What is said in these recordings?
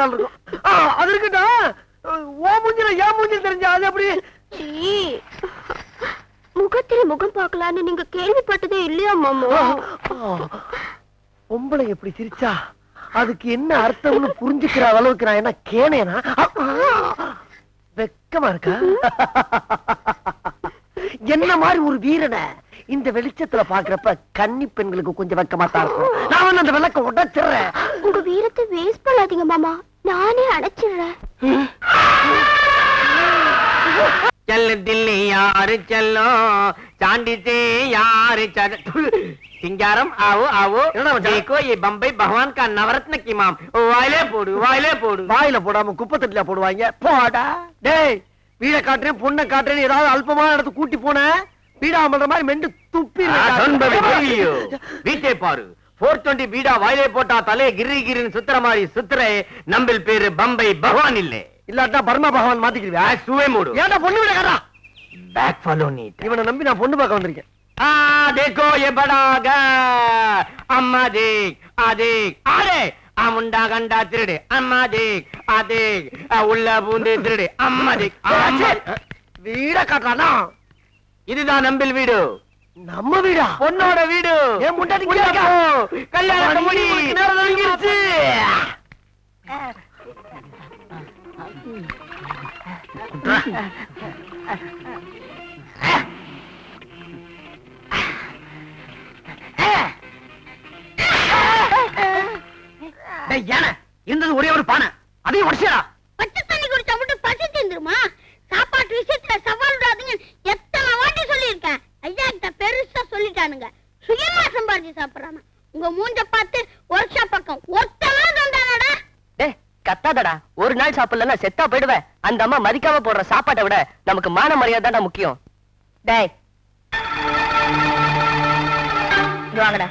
இருந்தாலும் இருக்கும். அது இருக்கட்டும். ஓ மூஞ்சில ஏன் மூஞ்சில தெரிஞ்சா அது எப்படி. முகத்தில முகம் பார்க்கலான்னு நீங்க கேள்விப்பட்டதே இல்லையா மாமா? பொம்பளை எப்படி சிரிச்சா? அதுக்கு என்ன அர்த்தம்னு புரிஞ்சுக்கிற அளவுக்கு நான் என்ன கேனேனா? வெக்கமா இருக்கா? என்ன மாதிரி ஒரு வீரனை இந்த வெளிச்சத்துல பாக்குறப்ப கன்னி பெண்களுக்கு கொஞ்சம் வெக்கமா தான் இருக்கும். நான் அந்த விளக்க உடைச்சிடுறேன். உங்க வீரத்தை வேஸ்ட் பண்ணாதீங்க மாமா. நானே அடைச்சிடுறேன் चल दिल्ली यार चलो चांदी से यार चल सिंगारम आओ आओ என்னடா மச்சான்? देखो ये बम्बई भगवान का नवरत्न की माम वायले पोड़ू वायले पोड़ू வாயில போடாம குப்பத்தட்டுல போடுவாங்க போடா டேய் வீட காட்டுறேன் பொண்ணை காட்டுறேன் ஏதாவது அல்பமான இடத்து கூட்டி போன வீடா பண்ற மாதிரி மெண்டு துப்பி வீட்டை பாரு போர் டுவெண்டி பீடா வாயிலே போட்டா தலே கிரி கிரின்னு சுத்துற மாதிரி சுத்திரே நம்பில் பேரு பம்பை பகவான் இல்லே. இல்லாட்டா பர்மா பகவான் மாத்திக்கிறீங்க சுவே மூடு. ஏன்டா பொண்ணு விட கரா பேக் ஃபாலோ நீ. இவனை நம்பி நான் பொண்ணு பார்க்க வந்திருக்கேன். ஆ देखो ये बड़ा घर अम्मा देख அமுண்டா கண்டா திருடு. அம்மா தேக் ஆ உள்ள பூந்து திருடு. அம்மா தேக். வீட காட்டுறானா? இதுதான் நம்பில் வீடு. நம்ம வீடா? பொண்ணோட வீடு. என் முன்னாடி உள்ள போ. கல்யாணத்தை முடி நேரம் யானை இருந்தது ஒரே ஒரு பானை அதையும் உடச்சிடா பச்சை தண்ணி குடிச்சா மட்டும் பசி தந்துருமா சாப்பாட்டு விஷயத்துல சவால் விடாதீங்க எத்தனை வாட்டி சொல்லியிருக்கேன் ஐயா கிட்ட பெருசா சொல்லிட்டானுங்க சுயமா சம்பாதிச்சு சாப்பிடுறாங்க உங்க மூஞ்ச பார்த்து வருஷா பக்கம் ஒத்தலாம் தந்தானடா டேய் கத்தாதடா ஒரு நாள் சாப்பிடலன்னா செத்தா போயிடுவேன். அந்த அம்மா மதிக்காம போடுற சாப்பாட்டை விட நமக்கு மான மரியாதை முக்கியம். டேய். வாங்கடா.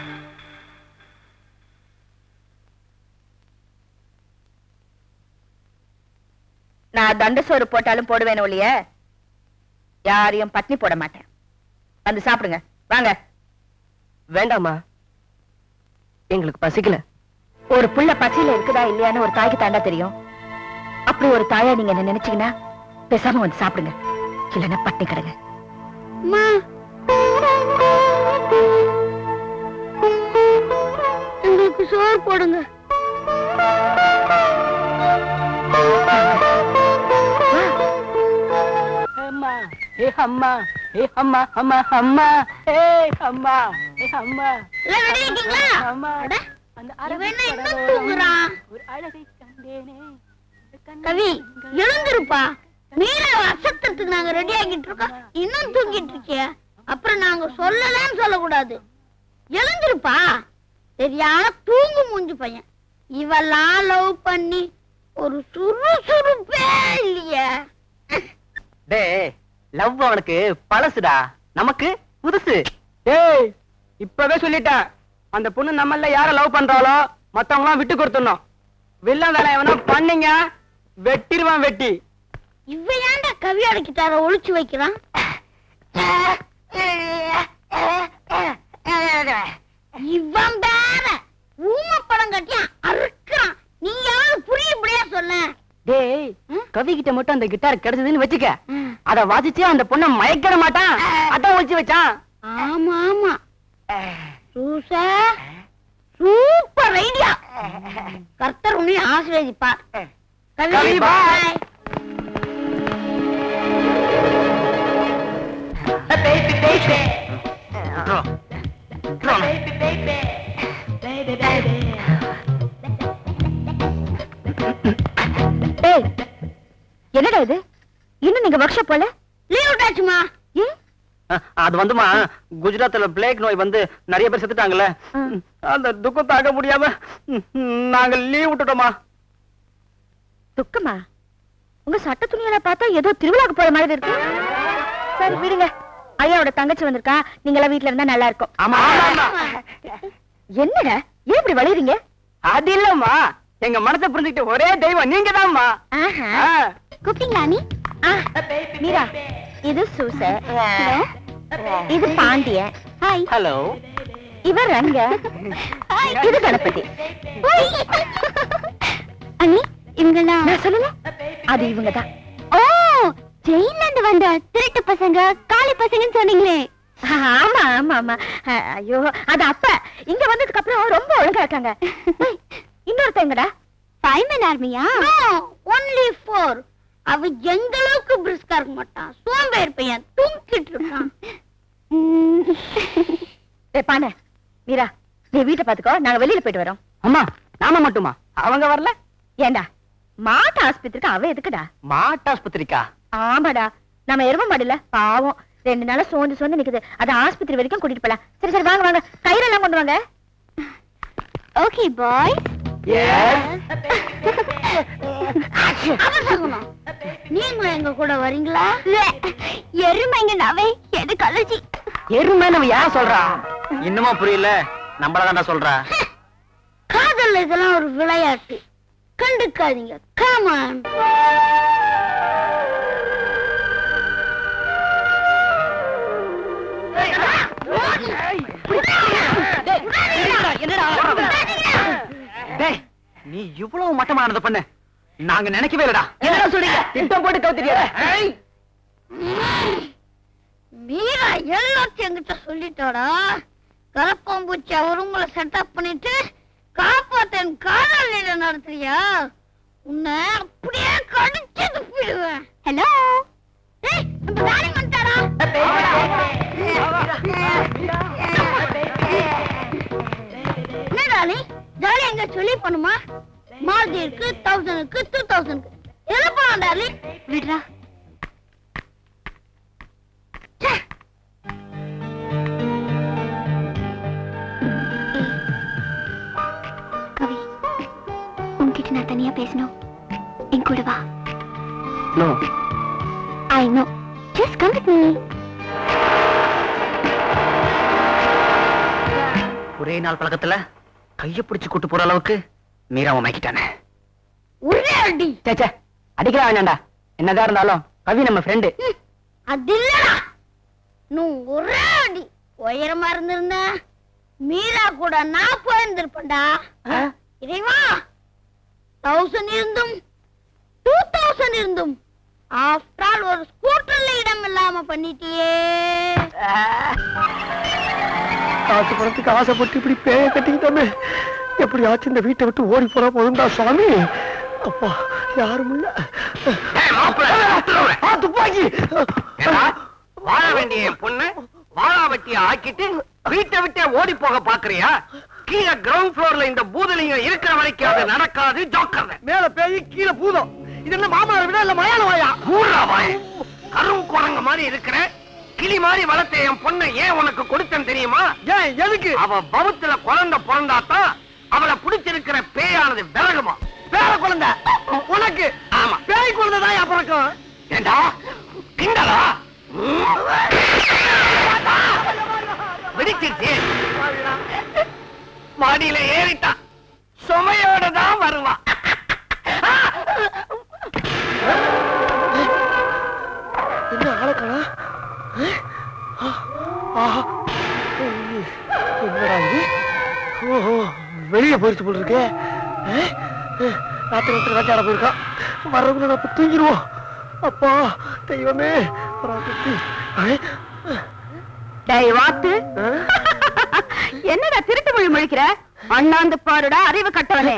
நான் தண்ட சோறு போட்டாலும் போடுவேன் ஒழிய யாரையும் பட்னி போட மாட்டேன். வந்து சாப்பிடுங்க. வாங்க. வேண்டாமா எங்களுக்கு பசிக்கல. ஒரு புள்ள பசியில இருக்குதா இல்லையான்னு ஒரு தாய்க்கு தாண்டா தெரியும். அப்படி ஒரு தாயா நீங்க என்ன நினைச்சீங்கன்னா பேசாம வந்து சாப்பிடுங்க. இல்லைன்னா பட்டினி கிடங்க. அம்மா. எங்களுக்கு சோறு போடுங்க. அம்மா. ஏ அம்மா. ஏ அம்மா அம்மா அம்மா. ஏ அம்மா. ஏ அம்மா. எல்லாம் ரெடி இருக்கீங்களா? அம்மா. கவி எழுந்திருப்பா. மீரா அசத்தத்துக்கு நாங்க ரெடி ஆகிட்டு இருக்கோம் இன்னும் தூங்கிட்டு இருக்கிய. அப்புறம் நாங்க சொல்லலன்னு சொல்லக்கூடாது. எழுந்திருப்பா. சரியான தூங்கு மூஞ்சி பையன். இவெல்லாம் லவ் பண்ணி ஒரு சுறுசுறுப்பே இல்லையே. டேய் லவ் அவனுக்கு பழசுடா. நமக்கு புதுசு. ஏய் இப்பவே சொல்லிட்டேன். அந்த பொண்ணு நம்மள யார லவ் பண்றாளோ மத்தவங்க விட்டு கொடுத்துடணும். வில்லன் வேலை எவனோ பண்ணீங்க. வெட்டிருவான் வெட்டி. இவ ஏன்டா கவியோட கிட்டார ஒளிச்சு வைக்கிறான். இவன் வேற. ஊம படம் கட்டியா அறுக்கிறான். நீ யாரு? புரியும்படியா சொல்ல. டேய் கவி கிட்ட மட்டும் அந்த கிட்டார் கிடைச்சதுன்னு வச்சுக்க. அத வாசிச்சு அந்த பொண்ணை மயக்கிட மாட்டான். அதான் ஒழிச்சு வச்சான். ஆமா ஆமா. சூசா சூப்பர் ஐடியா கர்த்தர் உன்னை ஆசீர்வதிப்பார். கவி கவி, bye. பாய் டேய் என்னடா இது? இன்னும் நீங்க ஒர்க் ஷாப் போல லீவ் விட்டாச்சுமா அது வந்துமா குஜராத்ல பிளேக் நோய் வந்து நிறைய பேர் செத்துட்டாங்கல்ல. அந்த துக்கம் தாங்க முடியாம நாங்க லீவ் விட்டுட்டோமா. துக்கமா? உங்க சட்ட துணியெல்லாம் பார்த்தா ஏதோ திருவிழாக்கு போற மாதிரி இருக்கு. சரி விடுங்க. ஐயாவோட தங்கச்சி வந்திருக்கா. நீங்க எல்லாம் வீட்ல இருந்தா நல்லா இருக்கும். ஆமா என்னடா? ஏன் இப்படி வளையறீங்க? அது இல்லம்மா. எங்க மனசை புரிஞ்சுக்கிட்ட ஒரே தெய்வம் நீங்க தான்மா கூப்பிட்டீங்களா நீ? ஆ, மீரா இது சூச. இது பாண்டியன் ஹாய் ஹலோ இவர் ரங்க. இது கணபதி. அண்ணி இவங்கெல்லாம் நான் சொல்லல அது இவங்க தான் ஓ ஜெயில இருந்து வந்த திருட்டு பசங்க காளி பசங்கன்னு சொன்னீங்களே. ஆமா ஆமா ஆமா. ஐயோ அது அப்ப. இங்க வந்ததுக்கு அப்புறம் ரொம்ப ஒழுங்கா இருக்காங்க. ஏய், இன்னொருத்தங்கடா ஃபைவ் ஆர்மியா ஒன்லி ஃபோர் அவ எந்த அளவுக்கு பிரிஸ்கா இருக்க மாட்டான் சோம்பேறி பையன் தூங்கிட்டு இருக்கான். உம். ஏ பானே மீரா நீ வீட்டை பாத்துக்கோ நாங்க வெளியில போயிட்டு வரோம். அம்மா நாம மட்டுமா? அவங்க வரல? ஏண்டா மாட்டு ஆஸ்பத்திரிக்கு அவ எதுக்குடா? மாட்டாஸ்பத்திரிக்கா ஆமாடா நம்ம எரும மாடுல பாவம். ரெண்டு நாளா சோர்ந்து சோர்ந்து நிக்குது. அது ஆஸ்பத்திரி வரைக்கும் கூட்டிட்டு போலாம். சரி சரி வாங்க வாங்க. கயிறெல்லாம் கொண்டு வாங்க. ஓகே பாய் நீங்களும் எங்க கூட வரீங்களா எருமைங்க நாவே எதுக்கு அலர்ஜி எருமை நம்ம யார் சொல்றா இன்னுமா புரியல நம்மளதான்டா சொல்றா காதல் இதெல்லாம் ஒரு விளையாட்டு கண்டுக்காதீங்க காமான் டேய் நீ இவ்வளவு மட்டமானது பண்ண நாங்க நினைக்கவே இல்லடா என்ன சொல்றீங்க திட்டம் போட்டு கவுத்திரியா மீரா எல்லாத்தையும் என்கிட்ட சொல்லிட்டாடா கரப்பாம்பூச்சி அவர் உங்களை செட்டப் பண்ணிட்டு காப்பாத்தன் காதல் நிலை நடத்துறியா உன்னை அப்படியே கடிச்சு துப்பிடுவேன் ஹலோ ஏய் நம்ம டார்லிங் வந்துட்டாரா ஜாலி எங்க சொல்லி பண்ணுமா? மால்தீவுக்கு தௌசண்ட்க்கு டூ தௌசண்ட்க்கு எதுல போலாம் டார்லிங் விடுறா. கவி உன்கிட்ட நான் தனியா பேசணும். என் கூட வா. No I know just come with me ஒரே நாள் பழக்கத்துல கைய பிடிச்சு கூட்டு போற அளவுக்கு மீராவை மயக்கிட்டானே ஒரே அடி. சேச்சே அடிக்கலாம் வேண்டாம்டா என்னதான் இருந்தாலும் கவி நம்ம ஃப்ரெண்டு அது இல்லடா. நீ ஒரே அடி. உயரமா இருந்திருந்த. மீரா கூட நான் போயிருந்திருப்பேன்டா. இறைவா தௌசண்ட் இருந்தும் டூ தௌசண்ட் இருந்தும். ஆஃப்டர் ஆல் ஒரு ஸ்கூட்டர்ல இடம் இல்லாம பண்ணிட்டியே. காசு பணத்துக்கு ஆசைப்பட்டு இப்படி பேய கட்டிக்கிட்டோமே. எப்படியாச்சும் இந்த வீட்டை விட்டு ஓடி போறா போதும்டா சுவாமி. அப்பா யாரும் இல்ல. துப்பாக்கி. வாழ வேண்டிய பொண்ணு வாழாவட்டிய ஆக்கிட்டு வீட்டை விட்டே ஓடி போக பாக்குறியா கீழே கிரவுண்ட் ஃப்ளோர்ல இந்த பூதலிங்கம் இருக்கிற வரைக்கும் அது நடக்காது ஜோக்கர் மேல பேய் கீழே பூதம். இது என்ன மாமனார் விட இல்ல மலையாள வாயா ஊர்ரா வாய். கரும் குரங்க மாதிரி இருக்கிற கிளி மாதிரி வளர்த்த என் பொண்ணை ஏன் உனக்கு கொடுத்தேன் தெரியுமா? ஏன் எதுக்கு? அவ பவுத்துல குழந்தை பிறந்தாத்தான் அவளை பிடிச்சிருக்கிற பேயானது விலகுமா? பேர குழந்தை. உனக்கு ஆமா. பேய் குழந்தை தான் பிறக்கும்? ஏண்டா? கிண்டலா வெடிச்சிருச்சு. மாடியில ஏறிட்டா. சுமையோட தான் வருவா. என்ன ஆளக்கா ஆஹா என்னடா இது ஓஹோ வெளியே போயிடுச்சு போல இருக்கே. ராத்திரி ராத்திரி வேட்டையாட போயிருக்கான். வர்றவங்க நம்ம தூங்கிடுவோம். அப்பா தெய்வமே வாத்து. என்னடா திருட்டு மொழி முழிக்கிற? அண்ணாந்து பாருடா அறிவு கட்டவனே.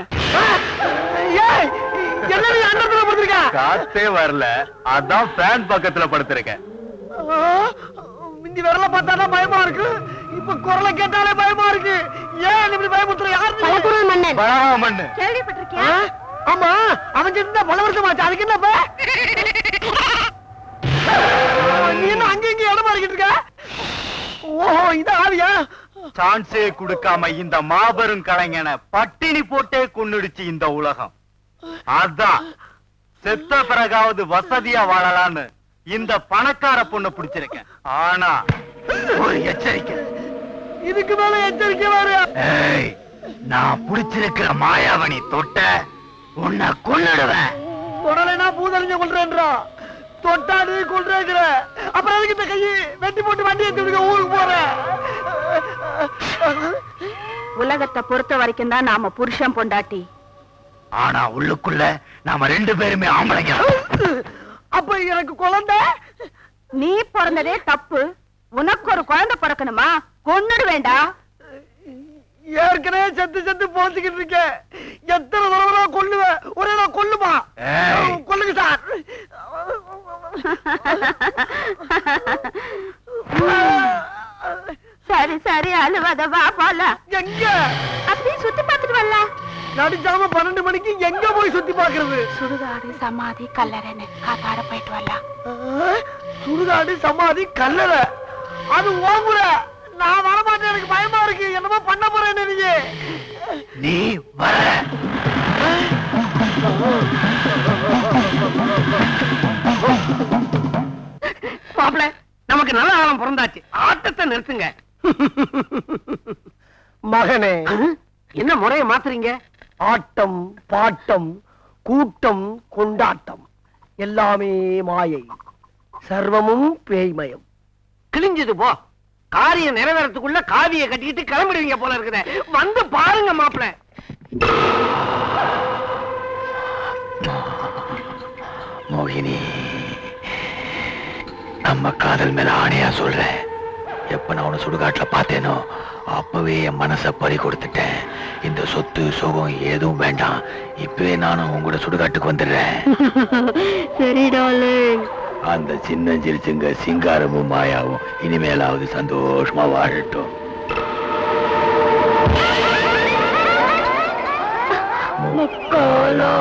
காத்தே வரல. அதான் ஃபேன் பக்கத்துல படுத்திருக்கேன். முந்தி விரல பார்த்தாதான் பயமா இருக்கு. இப்ப குரலை கேட்டாலே பயமா இருக்கு. ஏன் இப்படி பயமுத்துற யாரு பலகுரல் மன்னன். பழமண்ணு கேள்விப்பட்டிருக்கியா? ஆ? ஆமா. அவன் செத்து பல வருஷம் ஆச்சு. அதுக்கு என்ன? நீ என்ன அங்க இங்க இடம் மாறிக்கிட்டு இருக்க? ஓஹோ இது ஆவியா? சான்ஸே கொடுக்காம இந்த மாபெரும் கலைஞனை பட்டினி போட்டே கொன்னுடுச்சு இந்த உலகம். அதான். செத்த பிறகாவது வசதியா வாழலான்னு இந்த பணக்கார பொண்ணு பிடிச்சிருக்கேன். ஆனா ஒரு எச்சரிக்கை. இதுக்கு மேல எச்சரிக்கை வேறு ஏய் நான் பிடிச்சிருக்கிற மாயாவணி தொட்ட உன்னை கொன்னுடுவேன். தொடலைனா பூதறிஞ்ச கொள்றேன்றா. தொட்டாடு கொள்றேங்கிற அப்புறம் அதுக்கு இந்த கையை வெட்டி போட்டு வண்டி எடுத்து ஊருக்கு போறேன் உலகத்தை பொறுத்த வரைக்கும் தான் நாம புருஷன் பொண்டாட்டி. ஆனா உள்ளுக்குள்ள நாம ரெண்டு பேருமே ஆம்பளைங்க. அப்ப எனக்கு குழந்தை? நீ பிறந்ததே தப்பு. உனக்கு ஒரு குழந்தை பிறக்கணுமா? கொன்னுடு வேண்டா ஏற்கனவே செத்து செத்து போச்சுக்கிட்டு இருக்கேன் எத்தனை தடவை கொல்லுவேன் ஒரே நான் கொல்லுமா. கொல்லுங்க சார். சரி சரி அழுவத வா போலாம். எங்க? அப்படியே சுத்தி பார்த்துட்டு வரலாம். நடிச்சாம பன்னெண்டு மணிக்கு எங்க போய் சுத்தி பாக்குறது சுடுகாடு சமாதி கல்லறைன்னு காத்தாட போயிட்டு வரலாம். சுடுகாடு சமாதி கல்லறை. அது ஓங்குற நான் வரமாட்டேன் எனக்கு பயமா இருக்கு. என்னமோ பண்ண போறேன் நீங்க நீ வர. மாப்பிள நமக்கு நல்ல காலம் பிறந்தாச்சு. ஆட்டத்தை நிறுத்துங்க. மகனே என்ன முறைய மாத்துறீங்க? ஆட்டம் பாட்டம் கூட்டம் கொண்டாட்டம். எல்லாமே மாயை. சர்வமும் பேய்மயம். கிழிஞ்சது போ. காரியம் நிறைவேறதுக்குள்ள காவிய கட்டிக்கிட்டு கிளம்பிடுவீங்க போல இருக்குதே. வந்து பாருங்க மாப்பிள. மோகினி நம்ம காதல் மேல ஆணையா சொல்றேன் எப்ப நான் உன்னை சுடுகாட்டுல பார்த்தேனோ அப்பவே என் மனச பறி கொடுத்துட்டேன். இந்த சொத்து சுகம் எதுவும் வேண்டாம். இப்பவே நானும் உங்களோட சுடுகாட்டுக்கு வந்துடுறேன். அந்த சின்ன சிரிச்சுங்க சிங்காரமும் மாயாவும் இனிமேலாவது சந்தோஷமா வாழட்டும். முக்காலா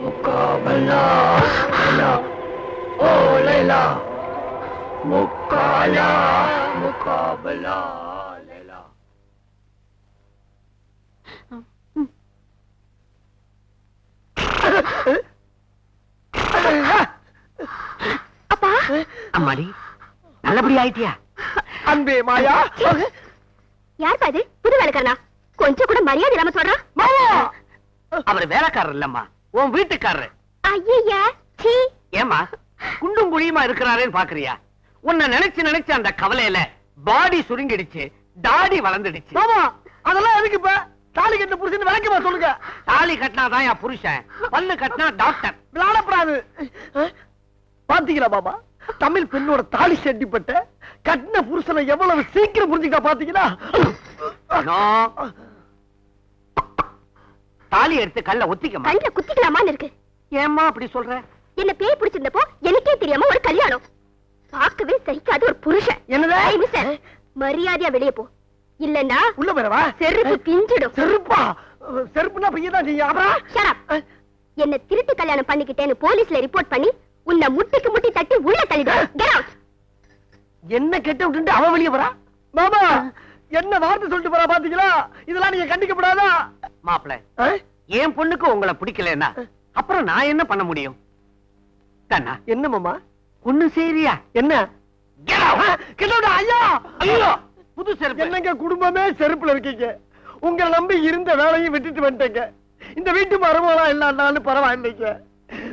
முக்காபலா லைலா, ஓ லைலா. முக்காலா முக்காபலா லைலா அம்மாடி நல்லபடி ஆயிட்டியா? அன்பே மாயா. யார் பாது புது வேலைக்காரனா? கொஞ்சம் கூட மரியாதை இல்லாம சொல்றான் அவர் வேலைக்காரர் இல்லம்மா. உன் வீட்டுக்காரரு. ஐயா சீ. ஏமா குண்டும் குழியுமா இருக்கிறாரேன்னு பாக்குறியா? உன்னை நினைச்சு நினைச்சு அந்த கவலையில பாடி சுருங்கிடுச்சு தாடி வளர்ந்துடுச்சு. அதெல்லாம் எதுக்கு இப்ப? விளக்கமா சொல்லுங்க. தாலி கட்டினாதான் என் புருஷன். பல்லு கட்டினா டாக்டர் விளையாடப்படாது பாத்தீங்களா பாபா தமிழ் பெண்ணோட தாலி செட்டிப்பட்ட கட்டின புருஷனை எவ்வளவு சீக்கிரம் புரிஞ்சுக்கிட்டா பாத்தீங்களா. தாலி எடுத்து கல்ல ஒத்திக்கமா கண்ட குத்திக்கலாமான்னு இருக்கு. ஏம்மா அப்படி சொல்ற? என்ன பேய் பிடிச்சிருந்தப்போ எனக்கே தெரியாம ஒரு கல்யாணம். பார்க்கவே சகிக்காத ஒரு புருஷன். என்னது? ஐ, மிஸ்டர், மரியாதையா வெளியே போ. இல்லன்னா உள்ள போறவா செருப்பு பிஞ்சிடும். செருப்பா செருப்புனா பையன் தான் செய்யும் அப்புறம்? Shut up. என்ன திருட்டு கல்யாணம் பண்ணிக்கிட்டேன்னு போலீஸ்ல ரிப்போர்ட் பண்ணி உன்னை முட்டிக்கு முட்டி தட்டி உள்ள தள்ளிடுவேன். என்ன கெட்ட விட்டு அவ வெளிய போறா? மாமா என்ன வார்த்தை சொல்லிட்டு போறா பாத்தீங்களா? இதெல்லாம் நீங்க கண்டிக்கப்படாதா மாப்பிள ஆ? என் பொண்ணுக்கு உங்களை பிடிக்கலன்னா அப்புறம் நான் என்ன பண்ண முடியும்? கண்ணா என்ன மாமா? ஒண்ணு சரியா? என்ன? ஐயா! ஐயோ! புது செருப்பு. என்னங்க குடும்பமே செருப்புல இருக்கீங்க? உங்களை நம்பி இருந்த வேலையும் விட்டுட்டு வந்துட்டேங்க. இந்த வீட்டு மரமெல்லாம் இல்லாண்டாலும் பரவாயில்லைங்க.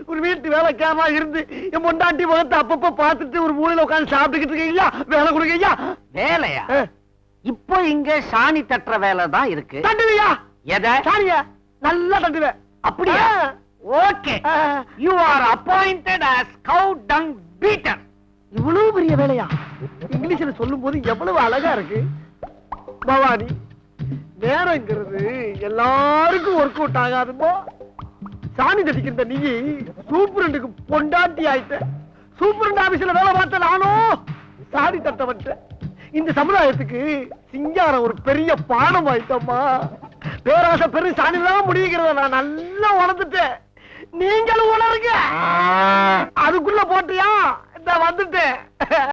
ஒரு வீட்டு வேலைக்காரமா இருந்து என் பொண்டாட்டி முகத்தை அப்பப்ப பார்த்துட்டு ஒரு மூலையில உட்கார்ந்து சாப்பிட்டுக்கிட்டு இருக்கீங்களா? வேலை ஐயா வேலையா? இப்போ இங்க சாணி தட்டுற வேலை தான் இருக்கு. தட்டுவியா? எதை? சாரிங்க நல்லா தட்டுவேன். அப்படியா. Okay. You are appointed as cow dung beater. இவ்வளவு பெரிய வேலையா? இங்கிலீஷ்ல சொல்லும் போது எவ்வளவு அழகா இருக்கு. பவானி நேரங்கிறது எல்லாருக்கும் ஒர்க் அவுட் ஆகாதுமோ? சாணி தட்டிக்கிற நீ சூப்பரண்டுக்கு பொண்டாட்டி ஆயிட்ட. சூப்பரண்ட் ஆபீஸ்ல வேலை பார்த்த நானும் சாணி தட்ட வந்தேன் இந்த சமுதாயத்துக்கு சிங்காரம் ஒரு பெரிய பாடம் ஆயிட்டம்மா பேராசை பெரிய சாணி தான் முடியுங்கிறத நான் நல்லா உணர்ந்துட்டேன். நீங்களும் உணருங்க. அதுக்குள்ள போட்டியா? இந்த வந்துட்டேன்.